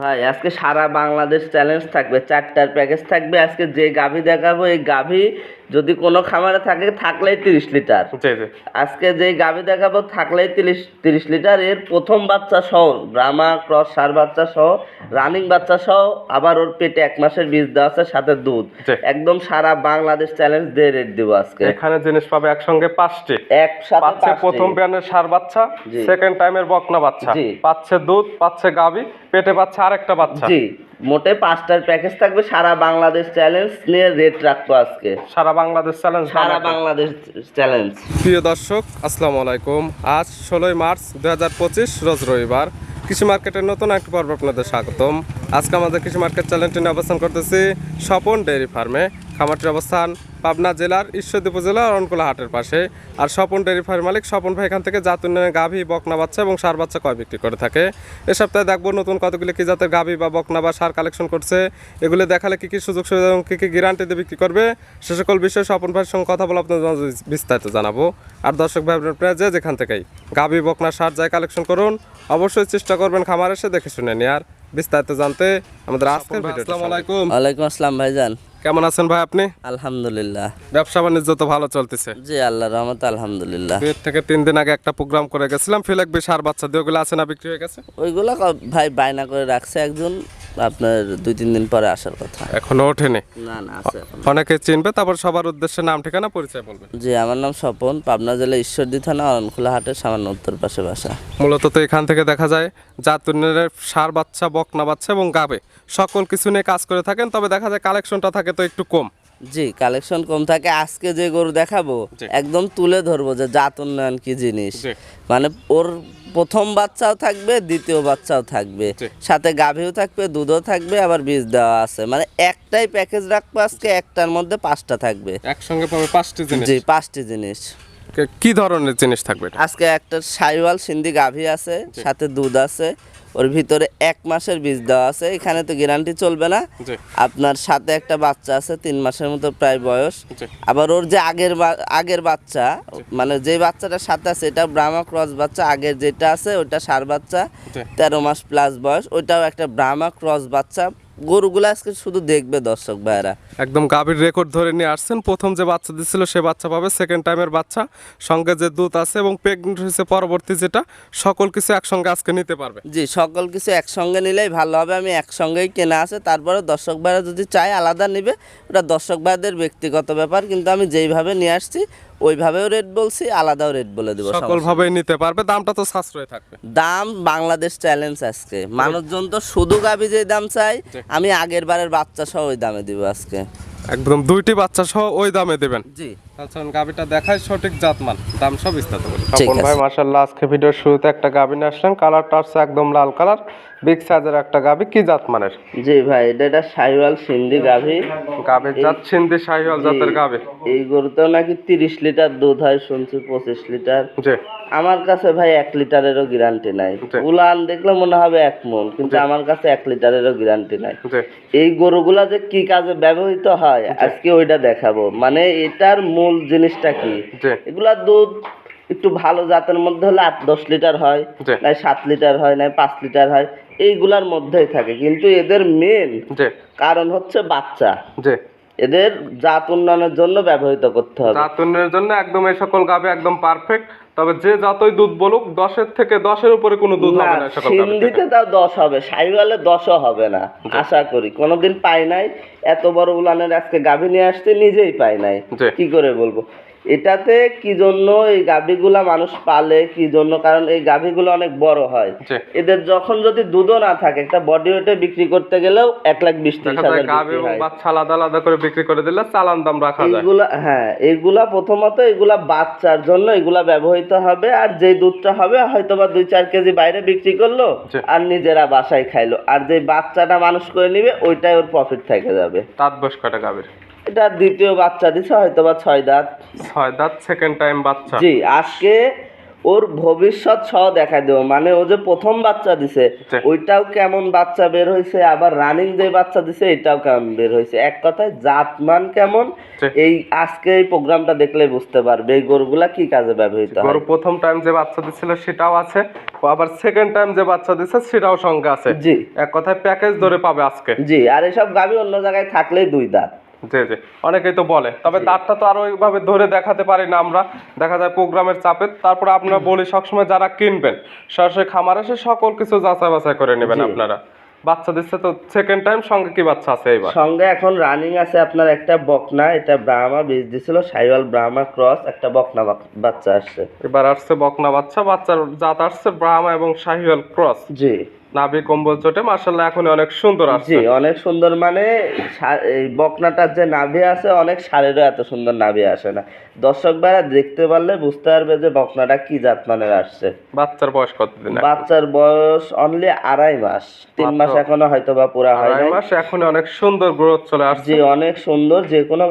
ভাই আজকে সারা বাংলাদেশ চ্যালেঞ্জ থাকবে চারটার প্যাকেজ থাকবে। আজকে যে গাভী দেখাবো এই গাভী যদি কোনো খামারে থাকে থাকলেই তিরিশ লিটার। আজকে যে গাভী দেখাবো থাকলেই তিরিশ তিরিশ লিটার। এর প্রথম বাচ্চা সহ ব্রাহ্মা ক্রস সার বাচ্চা সহ রানিং বাচ্চা সহ আবার ওর পেটে এক মাসের বীজ দেওয়া আছে সাথে দুধ। একদম সারা বাংলাদেশ চ্যালেঞ্জ দিয়ে রেট দিব আজকে। এখানে জিনিস পাবে একসঙ্গে পাঁচটি। একসাথে পাচ্ছে প্রথম বিয়ানের সার বাচ্চা। সেকেন্ড টাইমের বকনা বাচ্চা। পাচ্ছে দুধ পাচ্ছে গাবি পেটে পাচ্ছে আরেকটা বাচ্চা। জি মোটে পাঁচটার প্যাকেজ থাকবে সারা বাংলাদেশ চ্যালেঞ্জ নিয়ে রেট রাখতো আজকে। সারা বাংলাদেশ চ্যালেঞ্জ সারা বাংলাদেশ চ্যালেঞ্জ প্রিয় দর্শক আসসালামু আলাইকুম। আজ ষোলোই মার্চ দু হাজার পঁচিশ রোজ রবিবার। কৃষি মার্কেটের নতুন একটি পর্ব আপনাদের স্বাগতম। আজকে আমাদের কৃষি মার্কেট চ্যালেঞ্জটি নিয়ে অবস্থান করতেছি স্বপন ডেয়ারি ফার্মে। খামারটির অবস্থান পাবনা জেলার ঈশ্বরদী উপজেলা রনকুলা হাটের পাশে। আর স্বপন ডেয়ারি ফার্মের মালিক স্বপন ভাই এখান থেকে জাত উন্নয়নের গাভী বকনা বাচ্চা এবং সার বাচ্চা কয় বিক্রি করে থাকে। এ সপ্তাহে দেখব নতুন কতগুলি কি জাতের গাভী বা বকনা বা সার কালেকশন করছে। এগুলো দেখালে কি কি সুযোগ সুবিধা এবং কি কি গ্যারান্টি দিয়ে বিক্রি করবে? সে সকল বিষয়ে স্বপন ভাইয়ের সঙ্গে কথা বলে আপনাদের বিস্তারিত জানাব। আর দর্শক ভাই আপনারা যে যেখান থেকেই গাভী বকনা সার যায় কালেকশন করুন অবশ্যই চেষ্টা করবেন খামার এসে দেখে শুনে নিয়ে আর বিস্তারিত জানতে আমাদের আজকের ভিডিও আসসালামু আলাইকুম। ওয়ালাইকুম আসসালাম ভাইজান। কেমন আছেন ভাই আপনি? আলহামদুলিল্লাহ। ব্যবসা বাণিজ্য তো ভালো চলতেছে। জি আল্লাহ রহমত আলহামদুলিল্লাহ। দুই থেকে তিন দিন আগে একটা প্রোগ্রাম করে গেছিলাম ফিলেক বেশ সার বাচ্চা দিয়ে ওগুলো আছে না বিক্রি হয়ে গেছে? ওইগুলা ভাই বায়না করে রাখছে একজন আপনার দুই তিন দিন পরে আসার কথা। এখনও ওঠেনি? না না আছে অনেকে চিনবে তারপর সবার উদ্দেশ্যে নাম ঠিকানা পরিচয় বলবেন। জি আমার নাম স্বপন পাবনা জেলা ঈশ্বরদী থানা অরণখোলা হাটের সামান্য উত্তর পাশে বাসা। মূলত তো এখান থেকে দেখা যায় জাতুনের সার বাচ্চা বকনা বাচ্চা এবং গাবে। সকল কিছু নিয়ে কাজ করে থাকেন তবে দেখা যায় কালেকশনটা থাকে তো একটু কম। জি কালেকশন কম থাকে। আজকে যে গরু দেখাবো একদম তুলে ধরবো যে জাত উন্নয়ন কি জিনিস। মানে ওর প্রথম বাচ্চাও থাকবে দ্বিতীয় বাচ্চাও থাকবে। সাথে গাভীও থাকবে দুধও থাকবে আবার বীজ দেওয়া আছে। মানে একটাই প্যাকেজ রাখব আজকে একটার মধ্যে পাঁচটা থাকবে। একসঙ্গে পাবে পাঁচটি জিনিস? জি পাঁচটি জিনিস। কি ধরনের জিনিস থাকবে আজকে একটা সাইওয়াল সিন্ধি গাভী আছে সাথে দুধ আছে ওর ভিতরে এক মাসের বীজ দেওয়া আছে এখানে তো গ্যারান্টি চলবে না। আপনার সাথে একটা বাচ্চা আছে তিন মাসের মতো প্রায় বয়স। আবার ওর যে আগের আগের বাচ্চা মানে যে বাচ্চাটা সাথে আছে এটা ব্রাহ্মা ক্রস বাচ্চা আগের যেটা আছে ওটা সার বাচ্চা তেরো মাস প্লাস বয়স ওইটাও একটা ব্রাহ্মা ক্রস বাচ্চা। গরুগুলো আজকে শুধু দেখবে দর্শক ভাইরা একদম গাভীর রেকর্ড ধরে নিয়ে আসছেন। প্রথম যে বাচ্চা দিছিল সে বাচ্চা পাবে সেকেন্ড টাইমের বাচ্চা। সঙ্গে যে দুধ আছে এবং প্রেগনেন্ট হয়েছে পরবর্তী যেটা সকল কিছু একসঙ্গে আজকে নিতে পারবে। জি সকল কিছু একসঙ্গে নিলেই ভালো হবে। আমি একসঙ্গেই কেনা আছে। তারপরে দর্শক ভাইরা যদি চায় আলাদা নেবে ওটা দর্শক ভাইদের ব্যক্তিগত ব্যাপার কিন্তু আমি যেইভাবে নিয়ে আসছি ওইভাবেও রেট বলছি আলাদাও রেট বলে দেবো সকলভাবে নিতে পারবে দামটা তো সাশ্রয় থাকবে। দাম বাংলাদেশ চ্যালেঞ্জ আজকে। মানুষজন তো শুধু গাবি যে দাম চাই আমি আগের বারের বাচ্চা সহ ওই দামে দিব আজকে। একদম দুইটি বাচ্চা সহ ওই দামে দেবেন। জি। আচ্ছা গাবিটা দেখায় সঠিক জাতমান দাম সব বিস্তারিত বলি ঠিক ভাই মাশাআল্লাহ আজকে ভিডিওর শুরুতে একটা গাবি নিয়ে আসলেন কালারটা হচ্ছে একদম লাল কালার বিগ সাইজের একটা গাবি কি জাতমানের? জি ভাই এটা একটা সাইওয়াল সিন্ধি গাভী গাবির জাত সিন্ধি শাহিওয়াল জাতের গাবি। এই গরুতেও নাকি তিরিশ লিটার দুধ হয় শুনছি পঁচিশ লিটার। জি। আমার কাছে ভাই এক লিটারেরও গ্যারান্টি নাই। উলান দেখলে মনে হবে এক মন কিন্তু আমার কাছে এক লিটারেরও গ্যারান্টি নাই। এই গরুগুলা যে কি কাজে ব্যবহৃত হয় আজকে ওইটা দেখাবো। মানে এটার মূল জিনিসটা কি? এগুলা দুধ একটু ভালো জাতের মধ্যে হলে আট দশ লিটার হয়। নাই সাত লিটার হয় নাই পাঁচ লিটার হয় এইগুলার মধ্যেই থাকে। কিন্তু এদের মেন কারণ হচ্ছে বাচ্চা। এদের জাত উন্নয়নের জন্য ব্যবহৃত করতে হবে। জাত উন্নয়নের জন্য একদম এই সকল গাভী একদম পারফেক্ট তবে যে যতই দুধ বলুক দশের থেকে দশের উপরে কোনো দুধ হবে না। সিন্ধিতে তাও দশ হবে সাইওয়ালে দশও হবে না আশা করি। কোনোদিন পাই নাই এত বড় উলানের আজকে গাভী নিয়ে আসতে নিজেই পাই নাই। কি করে বলব? এটাতে কি জন্য এই গাভীগুলা মানুষ পালে কি জন্য? কারণ এই গাভীগুলো অনেক বড় হয়। এদের যখন যদি দুধও না থাকে একটা বডি ওয়েটে বিক্রি করতে গেলেও এক লাখ বিশ ত্রিশ হাজার বাচ্চা আলাদা আলাদা করে বিক্রি করে দিলে চালান দাম রাখা যায়। এইগুলা হ্যাঁ এইগুলা প্রথমত এগুলা বাচ্চার জন্য এগুলা ব্যবহৃত হবে আর যে দুধটা হবে হয়তো বা দুই চার কেজি বাইরে বিক্রি করল আর নিজেরা বাসায় খাইলো। আর যে বাচ্চাটা মানুষ করে নিবে ওইটাই ওর প্রফিট থেকে যাবে। দাঁত বয়স কয়টা গাবির এটা দ্বিতীয় বাচ্চা দিছে হয়তো বা ছয় দাঁত। ছয় দাঁত সেকেন্ড টাইম বাচ্চা। জি আজকে ওর ভবিষ্যৎ সহ দেখা দেবো। মানে ও যে প্রথম বাচ্চা দিছে ওইটাও কেমন বাচ্চা বের হয়েছে আবার রানিং যে বাচ্চা দিছে এটাও কেমন বের হয়েছে এক কথায় জাতমান কেমন এই আজকে এই প্রোগ্রামটা দেখলে বুঝতে পারবে এই গরুগুলা কি কাজে ব্যবহৃত গরু হয় প্রথম টাইম যে বাচ্চা দিছিল সেটাও আছে। ও আবার সেকেন্ড টাইম যে বাচ্চা দিছে সেটাও সঙ্গে আছে। জি। এক কথায় প্যাকেজ ধরে পাবে আজকে। জি আর এসব গাভী অন্য জায়গায় থাকলেই দুই দাঁত। জি জি। অনেকেই তো বলে। তবে দাঁতটা তো আর ওইভাবে ধরে দেখাতে পারি না আমরা। দেখা যায় প্রোগ্রামের চাপে। তারপরে আপনারা বলি সবসময় যারা কিনবেন সরাসরি খামার এসে সকল কিছু যাচাই বাছাই করে নেবেন আপনারা। বাচ্চা দিচ্ছে তো সেকেন্ড টাইম সঙ্গে কি বাচ্চা আছে এইবার? সঙ্গে এখন রানিং আছে আপনার একটা বকনা এটা ব্রাহ্মা বীজ দিছিল সাইওয়াল ব্রাহ্মা ক্রস একটা বকনা বাচ্চা আসছে। এবার আসছে বকনা বাচ্চা বাচ্চার জাত আসছে ব্রাহ্মা এবং শাহিওয়াল ক্রস। জি। নাভি কম্বল চোটে মার্শাল্লাহ এখন অনেক সুন্দর আসছে জি অনেক সুন্দর মানে এই বকনাটার যে নাভি আছে অনেক সারেরও এত সুন্দর নাভি আসে না দর্শক ভাইরা দেখতে পারলে বুঝতে পারবে যে বকনাটা কি জাত মানের আসছে বাচ্চার বয়স কতদিন? বাচ্চার বয়স অনলি আড়াই মাস তিন মাস? এখনও হয়তো বা পুরা হয় আড়াই মাস এখন অনেক সুন্দর গ্রোথ চলে আসছে জি অনেক সুন্দর যে কোনো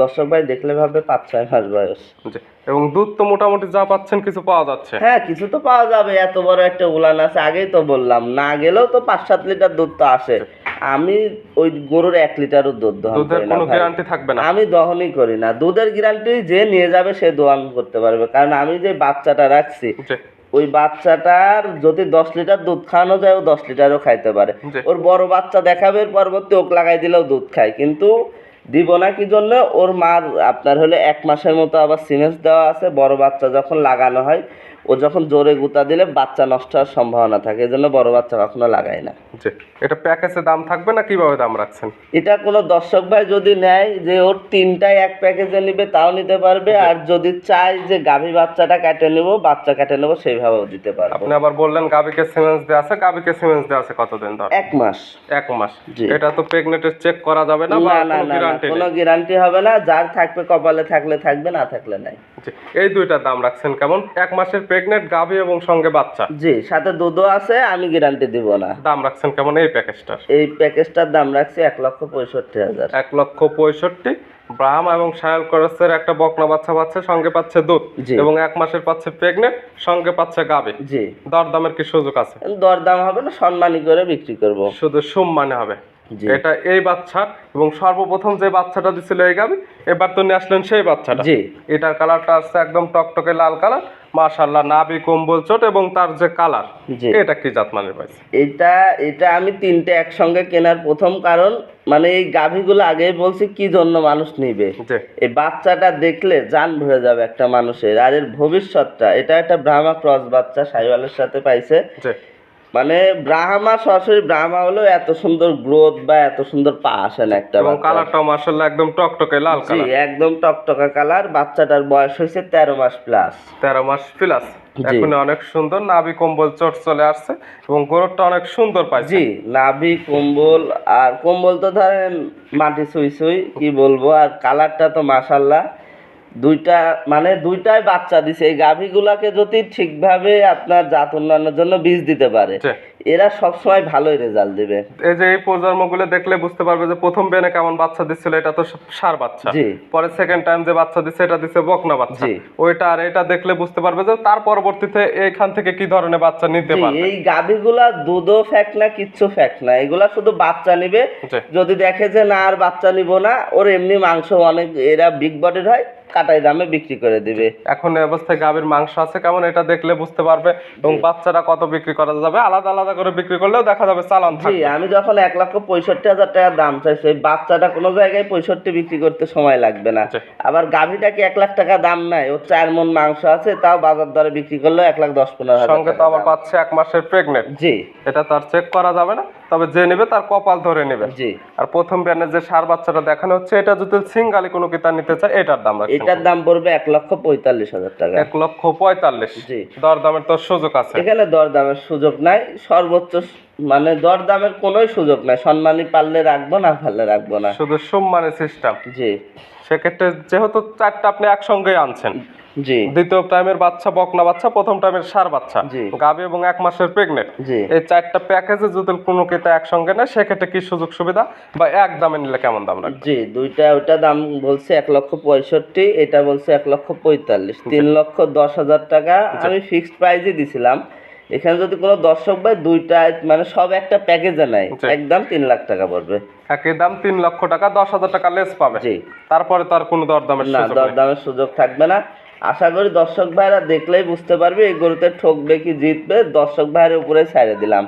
দর্শক ভাই দেখলে ভাবে পাঁচ ছয় মাস বয়স জি। এবং দুধ তো মোটামুটি যা পাচ্ছেন কিছু পাওয়া যাচ্ছে। হ্যাঁ কিছু তো পাওয়া যাবে এত বড় একটা উলান আছে আগেই তো বললাম না গেলেও তো পাঁচ সাত লিটার দুধ তো আসে। আমি ওই গরুর এক লিটারও দুধ দহন দুধের কোনো গ্যারান্টি থাকবে না। আমি দহনই করি না। দুধের গ্যারান্টি যে নিয়ে যাবে সে দোয়ান করতে পারবে। কারণ আমি যে বাচ্চাটা রাখছি ওই বাচ্চাটার যদি দশ লিটার দুধ খাওয়ানো যায় ও দশ লিটারও খাইতে পারে। ওর বড় বাচ্চা দেখাবে পরবর্তী ওক লাগাই দিলেও দুধ খায়। কিন্তু দিব না কি জন্য? ওর মার আপনার হলে এক মাসের মতো আবার সিমেন্স দেওয়া আছে, বড় বাচ্চা যখন লাগানো হয় ও যখন জোরে গুতা দিলে বাচ্চা নষ্ট হওয়ার সম্ভাবনা থাকে এই জন্য বড় বাচ্চা কখনো লাগায় না। জি এটা প্যাকেজে দাম থাকবে না কীভাবে দাম রাখছেন? এটা কোনো দর্শক ভাই যদি নেয় যে ওর তিনটাই এক প্যাকেজে নিবে তাও নিতে পারবে। আর যদি চায় যে গাভী বাচ্চাটা কেটে নেব বাচ্চা কেটে নেব সেইভাবেও দিতে পারবে। আপনি আবার বললেন গাবিকে সিমেন্স দেওয়া আছে গাবিকে সিমেন্স দেওয়া আছে কতদিন ধরে? এক মাস। এক মাস। জি। এটা তো প্রেগনেন্টের চেক করা যাবে না বা না না কোনো না না, গ্যারান্টি কোনো নেই? গ্যারান্টি হবে না। যার থাকবে কপালে থাকলে থাকবে না থাকলে নাই। জি। এই দুইটার দাম রাখছেন কেমন? এক মাসের প্রেগনেন্ট গাভী এবং সঙ্গে বাচ্চা। জি সাথে দুধও আছে আমি গ্যারান্টি দিব না। দাম রাখছেন কেমন এই প্যাকেজটার? এই প্যাকেজটার দাম রাখছি এক লক্ষ পঁয়ষট্টি হাজার। এক লক্ষ পঁয়ষট্টি। ব্রাহ্ম এবং সায়াল করসের একটা বকনা বাচ্চা পাচ্ছে সঙ্গে পাচ্ছে দুধ। এবং এক মাসের পাচ্ছে প্রেগনেন্ট সঙ্গে পাচ্ছে গাবে জি। দরদামের কি সুযোগ আছে? দরদাম হবে না সম্মানী করে বিক্রি করব। শুধু সম্মানে হবে। এটা এই বাচ্চা এবং সর্বপ্রথম যে বাচ্চাটা দিছিল এই গাবি এবার তো নিয়ে আসলেন সেই বাচ্চাটা। জি। এটার কালারটা আসছে একদম টকটকে লাল কালার মাশাল্লাহ নাভি কম্বল চোট এবং তার যে কালার এটা কি জাত মানের পাইছে? এটা এটা আমি তিনটে একসঙ্গে কেনার প্রথম কারণ মানে এই গাভীগুলো আগেই বলছি কি জন্য মানুষ নিবে? এই বাচ্চাটা দেখলে জান ভরে যাবে একটা মানুষের আর এর ভবিষ্যৎটা এটা একটা ব্রাহ্মা ক্রস বাচ্চা সাইওয়ালের সাথে পাইছে। মানে ব্রাহ্মা সরাসরি ব্রাহ্মা হলো এত সুন্দর গ্রোথ বা এত সুন্দর পা আসে না একটা এবং। কালারটাও মাশাল্লাহ একদম টকটকে লাল কালার একদম টকটকা কালার বাচ্চাটার বয়স হয়েছে তেরো মাস প্লাস তেরো মাস প্লাস এখন অনেক সুন্দর নাভি কম্বল চোট চলে আসছে এবং গরুরটা অনেক সুন্দর পাইছে। জি নাভি কম্বল আর কম্বল তো ধরেন মাটি সুই সুই কি বলব? আর কালারটা তো মাসাল্লাহ দুইটা মানে দুইটাই বাচ্চা দিছে এই গাভীগুলাকে যদি ঠিকভাবে আপনার জাত উন্নয়নের জন্য বীজ দিতে পারে। এরা সবসময় ভালোই রেজাল্ট দেবে। এই যে এই প্রজন্মগুলো দেখলে বুঝতে পারবে যে প্রথম বেনে কেমন বাচ্চা দিচ্ছিল এটা তো সার বাচ্চা। জি। পরে সেকেন্ড টাইম যে বাচ্চা দিচ্ছে এটা দিচ্ছে বকনা বাচ্চা। জি। ওইটা আর এটা দেখলে বুঝতে পারবে যে তার পরবর্তীতে এইখান থেকে কি ধরনের বাচ্চা নিতে পারবে। এই গাভীগুলা দুধও ফ্যাক না কিচ্ছু ফ্যাক না। এগুলা শুধু বাচ্চা নিবে। যদি দেখে যে না আর বাচ্চা নিব না ওর এমনি মাংস অনেক এরা বিগ বডির হয় কাটাই দামে বিক্রি করে দিবে। এখন অবস্থায় গাভীর মাংস আছে কেমন এটা দেখলে বুঝতে পারবে। এবং বাচ্চাটা কত বিক্রি করা যাবে আলাদা আলাদা করে বিক্রি করলেও দেখা যাবে চালান জি আমি যখন এক লক্ষ পঁয়ষট্টি হাজার টাকার দাম চাইছি ওই বাচ্চাটা কোনো জায়গায় পঁয়ষট্টি বিক্রি করতে সময় লাগবে না। আবার গাভীটা কি এক লাখ টাকা দাম নাই? ওর চার মন মাংস আছে তাও বাজার দরে বিক্রি করলে এক লাখ দশ পনেরো হাজার সঙ্গে তো আবার পাচ্ছে এক মাসের প্রেগনেন্ট জি। এটা তার চেক করা যাবে না তবে যে নেবে তার কপাল ধরে নেবে। জি। আর প্রথম ব্যানের যে সার বাচ্চাটা দেখানো হচ্ছে এটা যদি সিঙ্গালি কোনো কিতা নিতে চায় এটার দাম এটার দাম পড়বে এক লক্ষ পঁয়তাল্লিশ হাজার টাকা। এক লক্ষ পঁয়তাল্লিশ। জি। দর দামের তো সুযোগ আছে। এখানে দরদামের সুযোগ নাই সর্বোচ্চ মানে দর দামের কোনোই সুযোগ নাই। সম্মানী পারলে রাখব না পারলে রাখব না। শুধু সম্মানের সিস্টেম জি। সেক্ষেত্রে যেহেতু চারটা আপনি একসঙ্গে আনছেন জি। দ্বিতীয় টাইমের বাচ্চা বকনা বাচ্চা প্রথম টাইমের সার বাচ্চা। গাভী এবং এক মাসের প্রেগনেন্ট এই চারটা প্যাকেজে যদি কোনো একসঙ্গে নেয় সেক্ষেত্রে কি সুযোগ সুবিধা বা এক দামে নিলে কেমন দাম রাখবে? জি দুইটা ওইটা দাম বলছে এক লক্ষ পঁয়ষট্টি এটা বলছে এক লক্ষ পঁয়তাল্লিশ। তিন লক্ষ দশ হাজার টাকা আমি ফিক্সড প্রাইজে দিছিলাম। এখানে যদি কোনো দর্শক ভাই দুইটা মানে সব একটা প্যাকেজে নেয়। একদম তিন লাখ টাকা পড়বে। একই দাম তিন লক্ষ টাকা দশ হাজার টাকা লেস পাবে। জি। তারপরে তো আর কোনো দরদামের না দরদামের সুযোগ থাকবে না। আশা করি দর্শক ভাইরা দেখলেই বুঝতে পারবে এই গরুতে ঠকবে কি জিতবে দর্শক ভাইয়ের উপরে ছাড়ে দিলাম।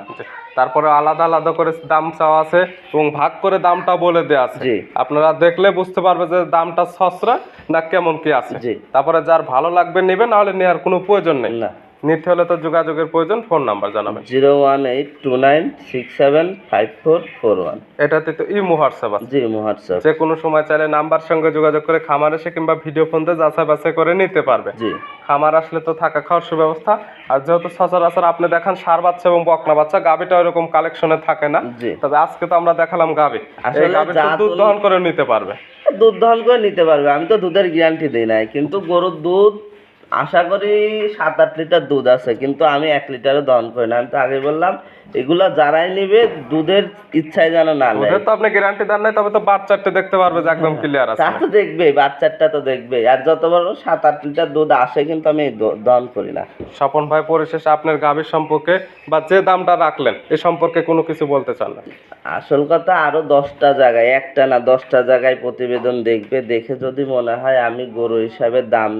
তারপরে আলাদা আলাদা করে দাম চাওয়া আছে এবং ভাগ করে দামটা বলে দেওয়া আছে। জি। আপনারা দেখলে বুঝতে পারবে যে দামটা সস্তা না কেমন কি আছে। জি। তারপরে যার ভালো লাগবে নেবে নাহলে নেওয়ার কোনো প্রয়োজন নেই। না। নিতে হলে তো যোগাযোগের প্রয়োজন ফোন নাম্বার জানাবেন। Zero one eight two nine six seven five four four one. এটাতে তো ই হোয়াটসঅ্যাপ আছে। জি মহাটসব যে কোনো সময় চাইলে নাম্বার সঙ্গে যোগাযোগ করে খামার এসে কিংবা ভিডিও ফোন দিয়ে যাচাই বাছাই করে নিতে পারবে। জি। খামার আসলে তো থাকা খাওয়ার সুব্যবস্থা। আর যেহেতু সচরাচর আপনি দেখান সার বাচ্চা এবং বকনা বাচ্চা গাবিটা ওরকম কালেকশনে থাকে না। জি। তবে আজকে তো আমরা দেখালাম গাবি এই আসলে গাবি তো দুধ দহন করে নিতে পারবে। দুধ দহন করে নিতে পারবে। আমি তো দুধের গ্যারান্টি দিই নাই কিন্তু গরুর দুধ আশা করি সাত আট লিটার দুধ আছে কিন্তু আমি এক লিটারও দহন করি না। আমি তো আগে বললাম এগুলা যারাই নিবে দুধের ইচ্ছায় যেন না নেয়। তো আপনি গ্যারান্টি দেন নাই তবে তো বাচ্চাটা দেখতে পারবে যে একদম ক্লিয়ার আছে। তা তো দেখবে বাচ্চাটা তো দেখবে আর যত বড় সাত আট লিটার দুধ আসে কিন্তু আমি দহন করি না। স্বপন ভাই পরিশেষে আপনার গাবির সম্পর্কে বা যে দামটা রাখলেন এ সম্পর্কে কোনো কিছু বলতে চান না? আসল কথা আরও দশটা জায়গায় একটা না দশটা জায়গায় প্রতিবেদন দেখবে দেখে যদি মনে হয় আমি গরু হিসাবে দাম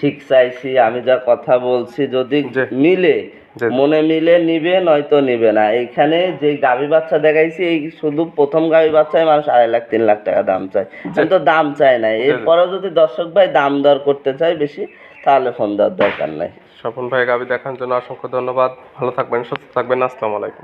ঠিক চাইছি আমি যা কথা বলছি যদি মিলে মনে মিলে নিবে নয়তো নিবে না। এখানে যে গাভী বাচ্চা দেখাইছি এই শুধু প্রথম গাভী বাচ্চায় মানুষ আড়াই লাখ তিন লাখ টাকা দাম চায়। আমি তো দাম চাই না এরপরেও যদি দর্শক ভাই দাম দর করতে চায় বেশি তাহলে ফোন দেওয়ার দরকার নাই। স্বপন ভাই গাভী দেখার জন্য অসংখ্য ধন্যবাদ। ভালো থাকবেন সুস্থ থাকবেন। আসসালামু আলাইকুম।